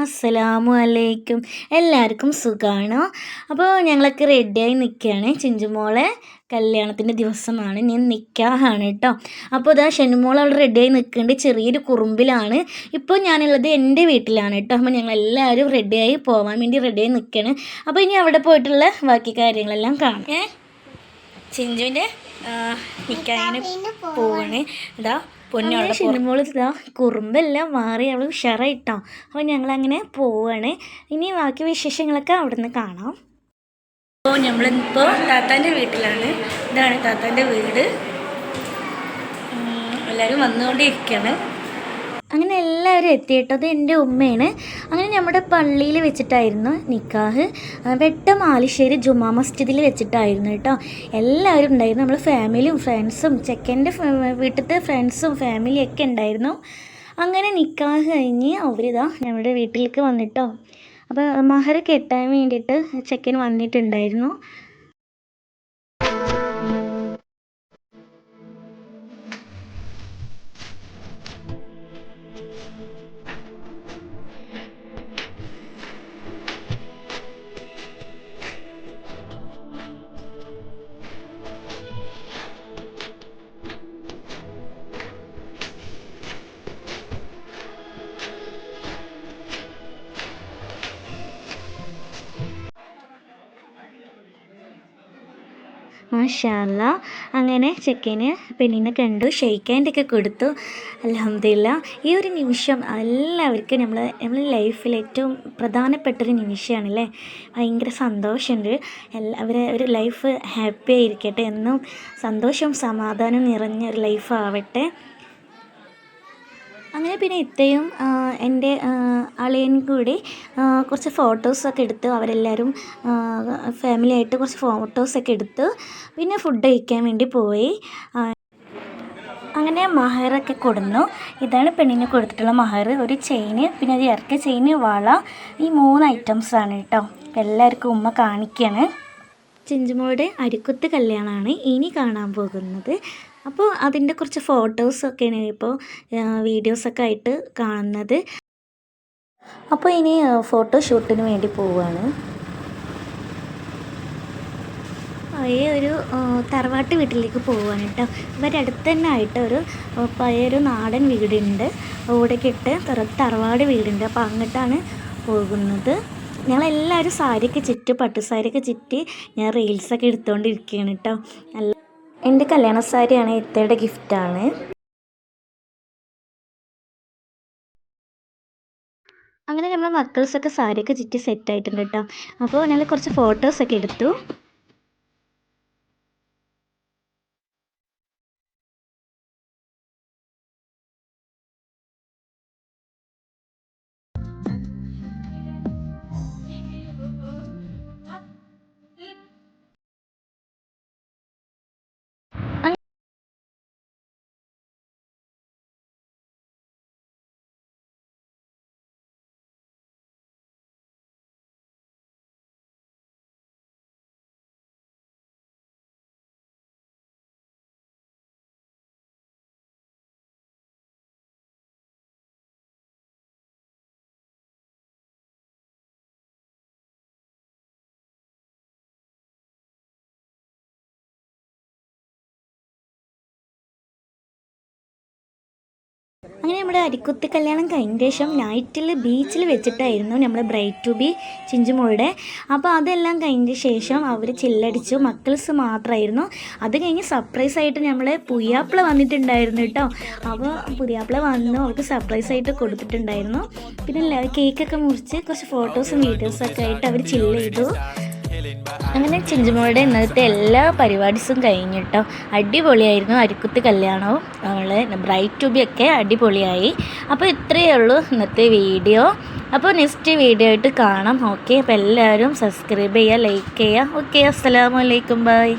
അസ്സലാമു അലൈക്കും. എല്ലാവർക്കും സുഖമാണോ അപ്പോൾ ഞങ്ങളൊക്കെ റെഡിയായി നിൽക്കുകയാണ്. ചിഞ്ചുമോളെ കല്യാണത്തിന്റെ ദിവസമാണ്. ഞാൻ നിൽക്കാഹാണ് കേട്ടോ. അപ്പോൾ ഇതാ ഷെനുമോൾ അവിടെ റെഡിയായി നിൽക്കുന്നുണ്ട്. ചെറിയൊരു കുറുമ്പിലാണ്. ഇപ്പോൾ ഞാനുള്ളത് എന്റെ വീട്ടിലാണ് കേട്ടോ. അപ്പോൾ ഞങ്ങൾ എല്ലാവരും റെഡിയായി പോകാൻ വേണ്ടി റെഡിയായി നിൽക്കുകയാണ്. അപ്പോൾ ഇനി അവിടെ പോയിട്ടുള്ള ബാക്കി കാര്യങ്ങളെല്ലാം കാണാം. ഏ? ചിഞ്ചുവിന്റെ നിൽക്കാൻ പോവാണ്. ഇതാ പൊന്നോടെ ഷിനുമോൾ ഇതാ കുറുമ്പെല്ലാം മാറി അവൾ ഉഷാറായിട്ടോ. അപ്പോൾ ഞങ്ങളങ്ങനെ പോവാണ്. ഇനി ബാക്കി വിശേഷങ്ങളൊക്കെ അവിടെ നിന്ന് കാണാം. അപ്പോൾ നമ്മളിപ്പോൾ താത്താന്റെ വീട്ടിലാണ്. ഇതാണ് താത്താന്റെ വീട്. എല്ലാരും വന്നുകൊണ്ടേ വന്നുകൊണ്ടിരിക്കുകയാണ് അങ്ങനെ എല്ലാവരും എത്തിയിട്ടത് എന്റെ ഉമ്മയാണ്. അങ്ങനെ നമ്മുടെ പള്ളിയിൽ വെച്ചിട്ടായിരുന്നു നിക്കാഹ്. വെട്ടം ആലിശ്ശേരി ജുമാ മസ്ജിദിൽ വെച്ചിട്ടായിരുന്നു കേട്ടോ. എല്ലാവരും ഉണ്ടായിരുന്നു. നമ്മൾ ഫാമിലിയും ഫ്രണ്ട്സും ചെക്കന്റെ വീട്ടിലത്തെ ഫ്രണ്ട്സും ഫാമിലിയും ഒക്കെ ഉണ്ടായിരുന്നു. അങ്ങനെ നിക്കാഹ് കഴിഞ്ഞ് അവരിതാ നമ്മുടെ വീട്ടിലേക്ക് വന്നിട്ടോ. അപ്പോൾ മഹർ കെട്ടാൻ വേണ്ടിയിട്ട് ചെക്കൻ വന്നിട്ടുണ്ടായിരുന്നു. മാഷാല്ല. അങ്ങനെ ചെക്കന് പെണ്ണിനെ കണ്ടു ഷെയ്ക്കാന്റെയൊക്കെ കൊടുത്തു. അലഹമില്ല ഈ ഒരു നിമിഷം എല്ലാവർക്കും നമ്മൾ നമ്മുടെ ലൈഫിൽ ഏറ്റവും പ്രധാനപ്പെട്ടൊരു നിമിഷമാണല്ലേ ഭയങ്കര സന്തോഷമുണ്ട്. എല്ലാവരെ ഒരു ലൈഫ് ഹാപ്പി ആയിരിക്കട്ടെ എന്നും സന്തോഷവും സമാധാനവും നിറഞ്ഞ ഒരു ലൈഫ് ആവട്ടെ അങ്ങനെ പിന്നെ ഇത്തയും എന്റെ അളിയൻ കൂടി കുറച്ച് ഫോട്ടോസൊക്കെ എടുത്ത് അവരെല്ലാവരും ഫാമിലി ആയിട്ട് കുറച്ച് ഫോട്ടോസൊക്കെ എടുത്ത് പിന്നെ ഫുഡ് കഴിക്കാൻ വേണ്ടി പോയി. അങ്ങനെ മഹറൊക്കെ കൊടുന്നു. ഇതാണ് പെണ്ണിന് കൊടുത്തിട്ടുള്ള മഹർ. ഒരു ചെയിന് പിന്നെ ഒരു ഇറക്ക ചെയിന് വള ഈ മൂന്ന് ഐറ്റംസ് ആണ് കേട്ടോ എല്ലാവർക്കും ഉമ്മ കാണിക്കുകയാണ് ചിഞ്ചുമോളുടെ അരിക്കുത്ത് കല്യാണമാണ് ഇനി കാണാൻ പോകുന്നത്. അപ്പോൾ അതിന്റെ കുറച്ച് ഫോട്ടോസൊക്കെയാണ് ഇപ്പോൾ വീഡിയോസൊക്കെ ആയിട്ട് കാണുന്നത്. അപ്പോൾ ഇനി ഫോട്ടോ ഷൂട്ടിന് വേണ്ടി പോവുകയാണ് പഴയ ഒരു തറവാട്ട് വീട്ടിലേക്ക് പോവുകയാണ് കേട്ടോ. ഇവരുടെ അടുത്ത് തന്നെ ആയിട്ട് ഒരു പഴയൊരു നാടൻ വീടുണ്ട്. ഓടക്കിട്ട് തറ തറവാട് വീടുണ്ട്. അപ്പോൾ അങ്ങോട്ടാണ് പോകുന്നത്. ഞങ്ങളെല്ലാവരും സാരിയൊക്കെ ചുറ്റി പട്ടുസാരിയൊക്കെ ചുറ്റി ഞാൻ റീൽസൊക്കെ എടുത്തുകൊണ്ടിരിക്കുകയാണ് കേട്ടോ. നല്ല എന്റെ കല്യാണ സാരിയാണ് ഇത്തയുടെ ഗിഫ്റ്റാണ്. അങ്ങനെ നമ്മൾ മക്കൾസൊക്കെ സാരിയൊക്കെ ചുറ്റി സെറ്റായിട്ടുണ്ട് കേട്ടോ അപ്പോൾ ഞങ്ങൾ കുറച്ച് ഫോട്ടോസൊക്കെ എടുത്തു. അങ്ങനെ നമ്മുടെ അരിക്കുത്തി കല്യാണം കഴിഞ്ഞ ശേഷം നൈറ്റിൽ ബീച്ചിൽ വെച്ചിട്ടായിരുന്നു നമ്മൾ ബ്രൈറ്റ് ടു ബി ചിഞ്ചുമോളുടെ. അപ്പോൾ അതെല്ലാം കഴിഞ്ഞ ശേഷം അവർ ചില്ലടിച്ചു. മക്കൾസ് മാത്രമായിരുന്നു അത് കഴിഞ്ഞ് സർപ്രൈസ് ആയിട്ട് നമ്മളെ പുയ്യാപ്പിള വന്നിട്ടുണ്ടായിരുന്നു കേട്ടോ. അപ്പോൾ പുതിയാപ്പിള വന്നു. അവർക്ക് സർപ്രൈസ് ആയിട്ട് കൊടുത്തിട്ടുണ്ടായിരുന്നു. പിന്നെ കേക്കൊക്കെ മുറിച്ച് കുറച്ച് ഫോട്ടോസും വീഡിയോസൊക്കെ ആയിട്ട് അവർ ചില്ല് ചെയ്തു. അങ്ങനെ ചിഞ്ചുമോളുടെ ഇന്നത്തെ എല്ലാ പരിപാടീസും കഴിഞ്ഞിട്ടോ. അടിപൊളിയായിരുന്നു. അരിക്കുത്ത് കല്യാണവും. അവളെ ബ്രൈറ്റ് ടു ബി ഒക്കെ അടിപൊളിയായി. അപ്പോൾ ഇത്രയേ ഉള്ളൂ ഇന്നത്തെ വീഡിയോ. അപ്പോൾ നെക്സ്റ്റ് വീഡിയോ ആയിട്ട് കാണാം. ഓക്കെ. അപ്പോൾ എല്ലാവരും സബ്സ്ക്രൈബ് ചെയ്യുക ലൈക്ക് ചെയ്യുക. ഓക്കെ. അസ്സലാമു അലൈക്കും. ബൈ.